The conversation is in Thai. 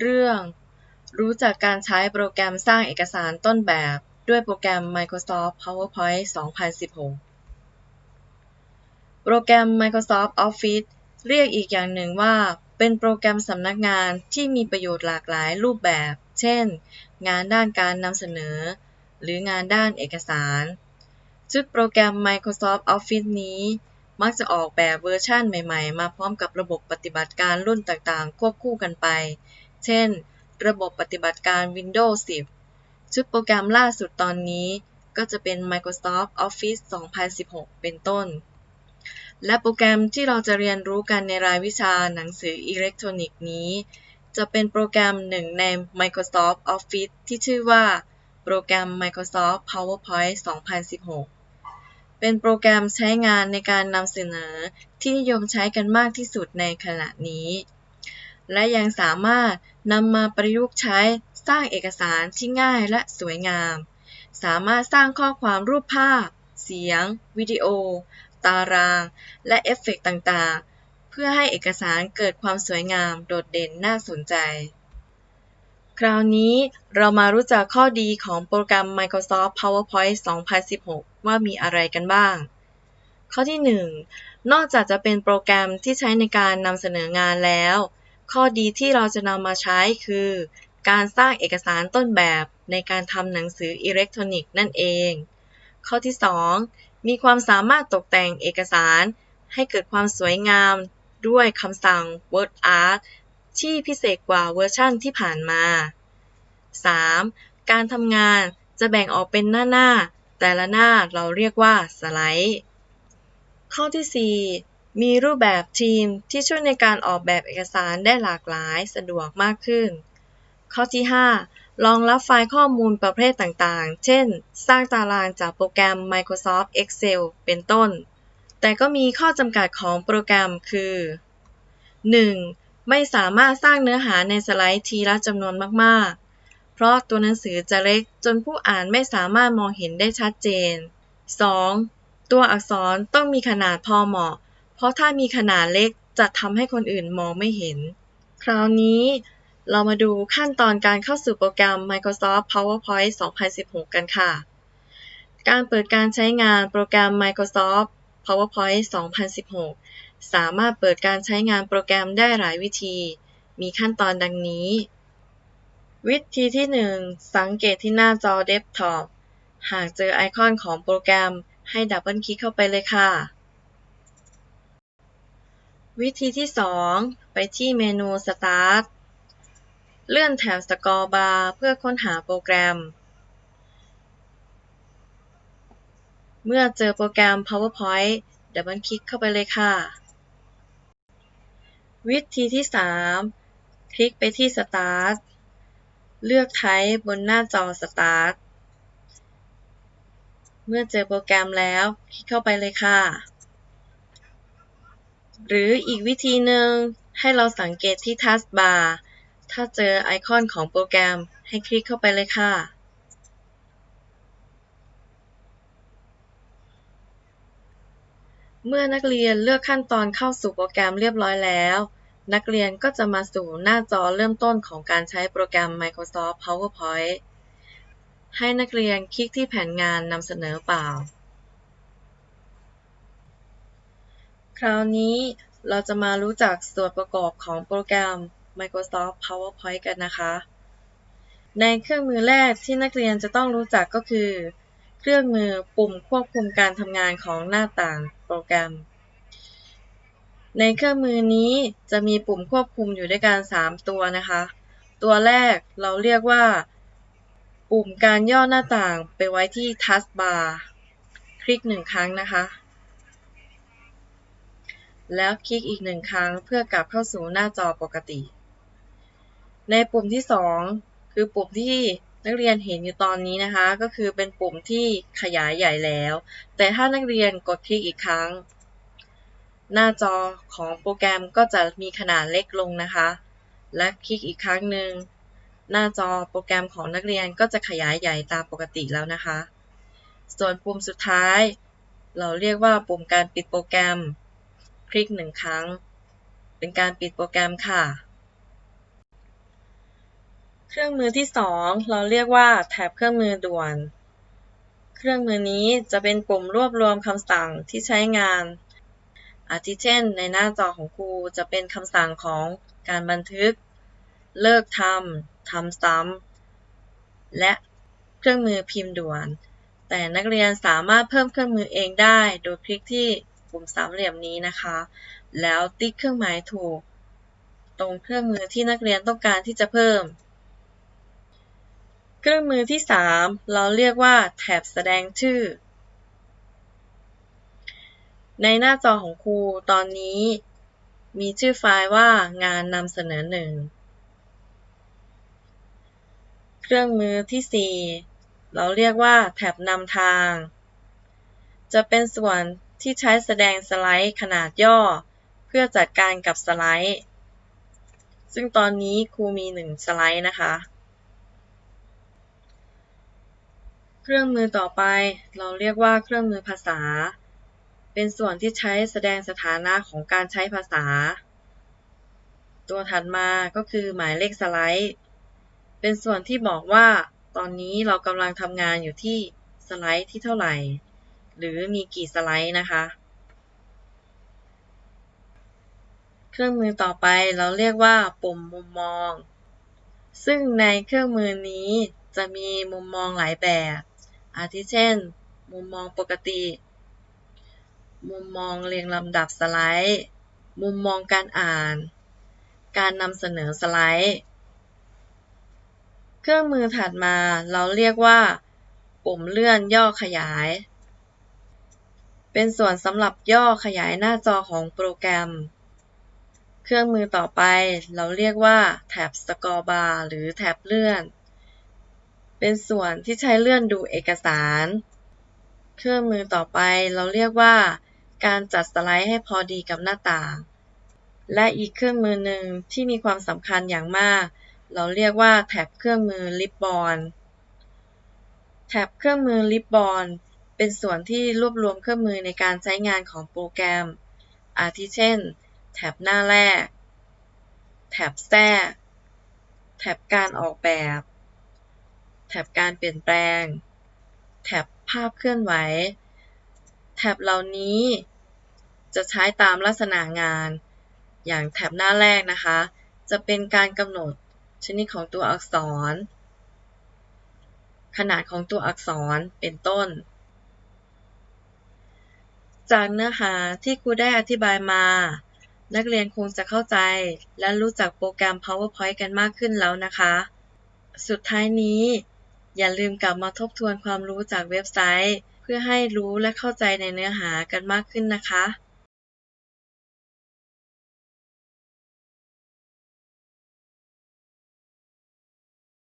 เรื่อง รู้จักการใช้โปรแกรมสร้างเอกสารต้นแบบ ด้วยโปรแกรม Microsoft PowerPoint 2016 โปรแกรม Microsoft Office เรียกอีกอย่างหนึ่งว่า เป็นโปรแกรมสำนักงานที่มีประโยชน์หลากหลายรูปแบบ เช่น งานด้านการนำเสนอ หรืองานด้านเอกสาร ชุดโปรแกรม Microsoft Office นี้มักจะออกแบบเวอร์ชันใหม่ ๆ มาพร้อมกับระบบปฏิบัติการรุ่นต่างๆ ควบคู่กันไป เช่น ระบบปฏิบัติการ Windows 10 ชุดโปรแกรมล่าสุดตอนนี้ก็จะเป็น Microsoft Office 2016 เป็นต้น และโปรแกรมที่เราจะเรียนรู้กันในรายวิชาหนังสืออิเล็กทรอนิกส์นี้ จะเป็นโปรแกรมหนึ่งใน Microsoft Office ที่ชื่อว่า โปรแกรม Microsoft PowerPoint 2016 เป็นโปรแกรมใช้งานในการนำเสนอที่นิยมใช้กันมากที่สุดในขณะนี้ และยังสามารถนำมาประยุกต์ใช้สร้างเอกสารที่ง่ายและสวยงาม สามารถสร้างข้อความรูปภาพ เสียง วิดีโอ ตาราง และเอฟเฟกต์ต่างๆ เพื่อให้เอกสารเกิดความสวยงามโดดเด่นน่าสนใจ คราวนี้เรามารู้จักข้อดีของโปรแกรม Microsoft PowerPoint 2016 ว่ามีอะไรกันบ้าง ข้อที่ 1 นอกจากจะเป็นโปรแกรมที่ใช้ในการนำเสนองานแล้ว ข้อดีที่เราจะนำมาใช้คือ การสร้างเอกสารต้นแบบในการทำหนังสืออิเล็กทรอนิกส์นั่นเอง ข้อที่ 2 มีความสามารถตกแต่งเอกสาร ให้เกิดความสวยงามด้วยคำสั่ง Word Art ที่พิเศษกว่าเวอร์ชั่นที่ผ่านมา 3. การทำงานจะแบ่งออกเป็นหน้าๆแต่ละหน้าเราเรียกว่าสไลด์ ข้อที่ 4 มีรูปแบบทีมที่ช่วยในการออกแบบเอกสารได้หลากหลายสะดวกมากขึ้น ข้อที่ 5 รองรับไฟล์ข้อมูลประเภทต่างๆ เช่น สร้างตารางจากโปรแกรม Microsoft Excel เป็นต้น แต่ก็มีข้อจำกัดของโปรแกรมคือ 1. ไม่สามารถสร้างเนื้อหาในสไลด์ทีละจำนวนมากๆ เพราะตัวหนังสือจะเล็กจนผู้อ่านไม่สามารถมองเห็นได้ชัดเจน 2. ตัวอักษรต้องมีขนาดพอเหมาะ เพราะถ้ามีขนาดเล็กจะทำให้คนอื่นมองไม่เห็น คราวนี้เรามาดูขั้นตอนการเข้าสู่โปรแกรม Microsoft PowerPoint 2016 กันค่ะ การเปิดการใช้งานโปรแกรม Microsoft PowerPoint 2016 สามารถเปิดการใช้งานโปรแกรมได้หลายวิธี มีขั้นตอนดังนี้ วิธีที่ 1 สังเกตที่หน้าจอเดสก์ท็อป หากเจอไอคอนของโปรแกรมให้ดับเบิลคลิกเข้าไปเลยค่ะ วิธีที่ 2 ไปที่เมนู Start เลื่อนแถบสกอร์บาร์เพื่อค้นหาโปรแกรม เมื่อเจอโปรแกรม PowerPoint ดับเบิลคลิกเข้าไปเลยค่ะ วิธีที่ 3 คลิกไปที่ Start เลือก Type บนหน้าจอ Start เมื่อเจอโปรแกรมแล้ว คลิกเข้าไปเลยค่ะ หรืออีกวิธีหนึ่งให้เราสังเกตที่ Taskbar ถ้าเจอไอคอนของโปรแกรมให้คลิกเข้าไปเลยค่ะ เมื่อนักเรียนเลือกขั้นตอนเข้าสู่โปรแกรมเรียบร้อยแล้ว นักเรียนก็จะมาสู่หน้าจอเริ่มต้นของการใช้โปรแกรม Microsoft PowerPoint ให้นักเรียนคลิกที่แผนงานนำเสนอเปล่า คราวนี้เราจะมารู้จักส่วนประกอบของโปรแกรม Microsoft PowerPoint กันนะคะ ในเครื่องมือแรกที่นักเรียนจะต้องรู้จักก็คือ เครื่องมือปุ่มควบคุมการทำงานของหน้าต่างโปรแกรม ในเครื่องมือนี้จะมีปุ่มควบคุมอยู่ด้วยกัน 3 ตัวนะคะ ตัวแรกเราเรียกว่า ปุ่มการย่อหน้าต่างไปไว้ที่ Taskbar คลิกหนึ่งครั้งนะคะ แล้วคลิกอีกหนึ่งครั้งเพื่อกลับเข้าสู่หน้าจอปกติ ในปุ่มที่ 2 คือปุ่มที่นักเรียนเห็นอยู่ตอนนี้นะคะ ก็คือเป็นปุ่มที่ขยายใหญ่แล้ว แต่ถ้านักเรียนกดคลิกอีกครั้ง หน้าจอของโปรแกรมก็จะมีขนาดเล็กลงนะคะ และคลิกอีกครั้งหนึ่งหน้าจอโปรแกรมของนักเรียนก็จะขยายใหญ่ตามปกติแล้วนะคะ ส่วนปุ่มสุดท้าย เราเรียกว่าปุ่มการปิดโปรแกรม คลิกหนึ่งครั้ง เป็นการปิดโปรแกรมค่ะ เครื่องมือที่ 2 เราเรียกว่าแถบเครื่องมือด่วน เครื่องมือนี้จะเป็นปุ่มรวบรวมคำสั่งที่ใช้งาน อาทิเช่น ในหน้าจอของครูจะเป็นคำสั่งของการบันทึก เลิกทำทำซ้ำและเครื่องมือพิมพ์ด่วน แต่นักเรียนสามารถเพิ่มเครื่องมือเองได้ โดยคลิกที่ ปุ่มสามเหลี่ยมนี้นะคะ แล้วติ๊กเครื่องหมายถูก ตรงเครื่องมือที่นักเรียนต้องการที่จะเพิ่ม เครื่องมือที่ 3 เราเรียกว่าแถบแสดงชื่อ ในหน้าจอของครูตอนนี้ มีชื่อไฟล์ว่างานนำเสนอหนึ่งเครื่องมือที่ 4 เราเรียกว่าแถบนำทางจะเป็นส่วน ที่ใช้แสดงสไลด์ขนาดย่อ เพื่อจัดการกับสไลด์ ซึ่งตอนนี้ครูมี 1 สไลด์นะคะ เครื่องมือต่อไปเราเรียกว่าเครื่องมือภาษา เป็นส่วนที่ใช้แสดงสถานะของการใช้ภาษา ตัวถัดมาก็คือหมายเลขสไลด์ เป็นส่วนที่บอกว่าตอนนี้เรากำลังทำงานอยู่ที่สไลด์ที่เท่าไหร่ หรือมีกี่สไลด์นะคะ เครื่องมือต่อไปเราเรียกว่าปุ่มมุมมอง ซึ่งในเครื่องมือนี้จะมีมุมมองหลายแบบ อาทิเช่น มุมมองปกติ มุมมองเรียงลำดับสไลด์ มุมมองการอ่าน การนำเสนอสไลด์ เครื่องมือถัดมาเราเรียกว่า ปุ่มเลื่อนย่อขยาย เป็นส่วนสำหรับย่อขยายหน้าจอของโปรแกรม เครื่องมือต่อไปเราเรียกว่าแถบสกอร์บาร์หรือแถบเลื่อน เป็นส่วนที่ใช้เลื่อนดูเอกสาร เครื่องมือต่อไปเราเรียกว่า การจัดสไลด์ให้พอดีกับหน้าต่าง และอีกเครื่องมือหนึ่งที่มีความสำคัญอย่างมาก เราเรียกว่าแถบเครื่องมือลิปบอลแถบเครื่องมือลิปบอล เป็นส่วนที่รวบรวมเครื่องมือในการใช้งานของโปรแกรม อาทิเช่น แถบหน้าแรก แถบแทรก แถบการออกแบบ แถบการเปลี่ยนแปลง แถบภาพเคลื่อนไหว แถบเหล่านี้จะใช้ตามลักษณะงาน อย่างแถบหน้าแรกนะคะ จะเป็นการกำหนดชนิดของตัวอักษร ขนาดของตัวอักษรเป็นต้น จากเนื้อหาที่ครูได้อธิบายมา นักเรียนคงจะเข้าใจ และรู้จักโปรแกรม PowerPoint กันมากขึ้นแล้วนะคะ สุดท้ายนี้ อย่าลืมกลับมาทบทวนความรู้จากเว็บไซต์ เพื่อให้รู้และเข้าใจในเนื้อหากันมากขึ้นนะคะ